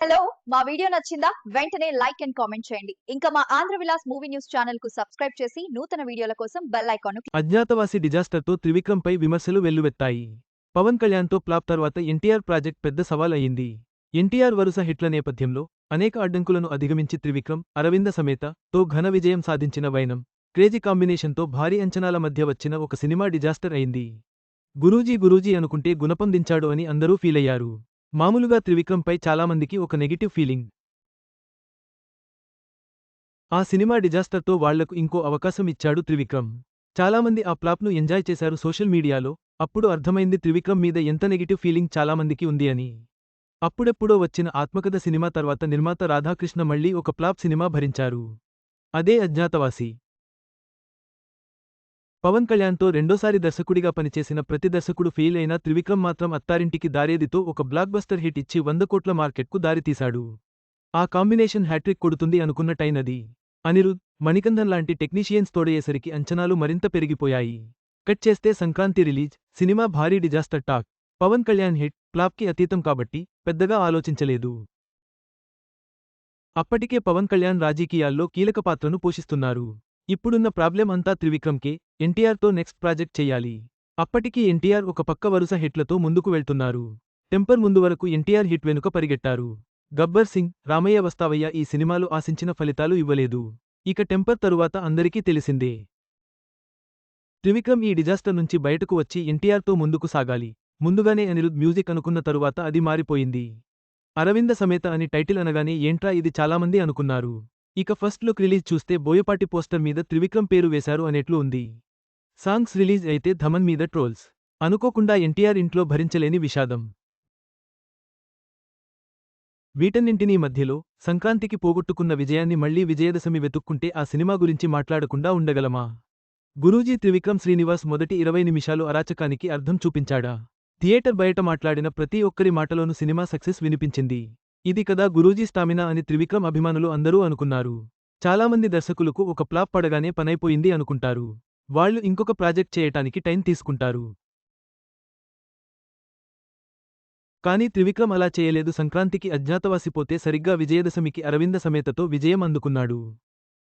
Hello మా video నచ్చిందా? వెంటనే లైక్ అండ్ కామెంట్ చేయండి. ఇంకా మా ఆంధ్ర విలాస్ మూవీ న్యూస్ ఛానల్కు సబ్స్క్రైబ్ చేసి నూతన వీడియోల కోసం బెల్ ఐకాన్ అజ్ఞాతవాసి డిజాస్టర్తో త్రివిక్రమ్పై విమర్శలు వెల్లువెత్తాయి. పవన్ కళ్యాణ్తో ప్లాప్ తర్వాత ఎన్టీఆర్ ప్రాజెక్ట్ పెద్ద సవాల్ అయింది. ఎన్టీఆర్ వరుస హిట్ల నేపథ్యంలో అనేక అడ్డంకులను అధిగమించి త్రివిక్రమ్ అరవింద సమేత తో ఘన విజయం సాధించిన వైనం క్రేజీ కాంబినేషన్తో భారీ అంచనాల మధ్య వచ్చిన ఒక సినిమా డిజాస్టర్ అయింది. గురూజీ గురూజీ అనుకుంటే గుణపందించాడు అని అందరూ ఫీలయ్యారు. మామూలుగా త్రివిక్రమ్పై చాలామందికి ఒక నెగిటివ్ ఫీలింగ్. ఆ సినిమా డిజాస్టర్తో వాళ్ళకు ఇంకో అవకాశం ఇచ్చాడు త్రివిక్రమ్. చాలామంది ఆ ప్లాప్ను ఎంజాయ్ చేశారు సోషల్ మీడియాలో అప్పుడు అర్థమైంది త్రివిక్రమ్ మీద ఎంత నెగిటివ్ ఫీలింగ్ చాలామందికి ఉంది అని. అప్పుడెప్పుడో వచ్చిన ఆత్మకథ సినిమా తర్వాత నిర్మాత రాధాకృష్ణ మళ్ళీ ఒక ప్లాప్ సినిమా భరించారు. అదే అజ్ఞాతవాసి. పవన్ కళ్యాణ్తో రెండోసారి దర్శకుడిగా పనిచేసిన ప్రతి దర్శకుడు ఫెయిల్ అయినా త్రివిక్రమ్ మాత్రం అత్తారింటికి దారేదితో ఒక బ్లాక్ బస్టర్ హిట్ ఇచ్చి వంద కోట్ల మార్కెట్కు దారితీశాడు. ఆ కాంబినేషన్ హ్యాట్రిక్ కొడుతుంది అనుకున్న టైనది. అనిరుద్ మణికందన్ లాంటి టెక్నీషియన్స్ తోడయ్యేసరికి అంచనాలు మరింత పెరిగిపోయాయి. కట్ చేస్తే సంక్రాంతి రిలీజ్ సినిమా భారీ disaster talk. Pawan Kalyan hit ప్లాప్కి అతీతం కాబట్టి పెద్దగా ఆలోచించలేదు. అప్పటికే పవన్ కళ్యాణ్ రాజకీయాల్లో కీలక పాత్రను పోషిస్తున్నారు. ఇప్పుడున్న ప్రాబ్లెం అంతా త్రివిక్రమ్కే ఎన్టీఆర్తో నెక్స్ట్ ప్రాజెక్ట్ చేయాలి. అప్పటికి ఎన్టీఆర్ ఒక పక్క వరుస హిట్లతో ముందుకు వెళ్తున్నారు. టెంపర్ ముందు వరకు ఎన్టీఆర్ హిట్ వెనుక పరిగెట్టారు. గబ్బర్ సింగ్ రామయ్య వస్తావయ్య ఈ సినిమాలు ఆశించిన ఫలితాలు ఇవ్వలేదు. ఇక టెంపర్ తరువాత అందరికీ తెలిసిందే. త్రివిక్రమ్ ఈ డిజాస్టర్ నుంచి బయటకు వచ్చి ఎన్టీఆర్తో ముందుకు సాగాలి. ముందుగానే అనిరుద్ మ్యూజిక్ అనుకున్న తరువాత అది మారిపోయింది. అరవింద సమేత అని టైటిల్ అనగానే ఏంట్రా ఇది చాలామంది అనుకున్నారు. ఇక ఫస్ట్ లుక్ రిలీజ్ చూస్తే బోయపాటి పోస్టర్ మీద త్రివిక్రమ్ పేరు వేశారు అనేట్లు ఉంది. సాంగ్స్ రిలీజ్ అయితే ధమన్ మీద ట్రోల్స్. అనుకోకుండా ఎన్టీఆర్ ఇంట్లో భరించలేని విషాదం. వీటన్నింటినీ మధ్యలో సంక్రాంతికి పోగొట్టుకున్న విజయాన్ని మళ్ళీ విజయదశమి వెతుక్కుంటే ఆ సినిమా గురించి మాట్లాడకుండా ఉండగలమా? గురూజీ త్రివిక్రమ్ శ్రీనివాస్ మొదటి ఇరవై నిమిషాలు అరాచకానికి అర్థం చూపించాడా? థియేటర్ బయట మాట్లాడిన ప్రతి ఒక్కరి మాటలోనూ సినిమా సక్సెస్ వినిపించింది. ఇది కదా గురూజీ స్టామినా అని త్రివిక్రమ్ అభిమానులు అందరూ అనుకున్నారు. చాలామంది దర్శకులకు ఒక ప్లాప్ పడగానే పనైపోయింది అనుకుంటారు. వాళ్ళు ఇంకొక ప్రాజెక్ట్ చేయటానికి టైం తీసుకుంటారు. కానీ త్రివిక్రమ్ అలా చేయలేదు. సంక్రాంతికి అజ్ఞాతవాసిపోతే సరిగ్గా విజయదశమికి అరవింద సమేతతో విజయం అందుకున్నాడు.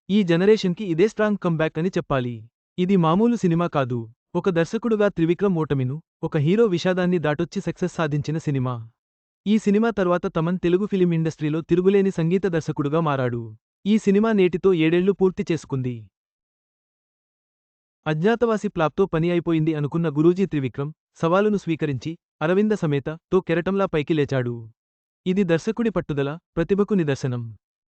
ఈ జనరేషన్కి ఇదే స్ట్రాంగ్ కంబ్యాక్ అని చెప్పాలి. ఇది మామూలు సినిమా కాదు. ఒక దర్శకుడుగా త్రివిక్రమ్ ఓటమిను ఒక హీరో విషాదాన్ని దాటొచ్చి సక్సెస్ సాధించిన సినిమా. ఈ సినిమా తర్వాత తమన్ తెలుగు ఫిలిం ఇండస్ట్రీలో తిరుగులేని సంగీత దర్శకుడుగా మారాడు. ఈ సినిమా నేటితో ఏడేళ్ళు పూర్తి చేసుకుంది. అజ్ఞాతవాసి ప్లాప్తో పని అయిపోయింది అనుకున్న గురూజీ త్రివిక్రమ్ సవాలును స్వీకరించి అరవింద సమేత తో కెరటంలా పైకి లేచాడు. ఇది దర్శకుడి పట్టుదల ప్రతిభకు నిదర్శనం.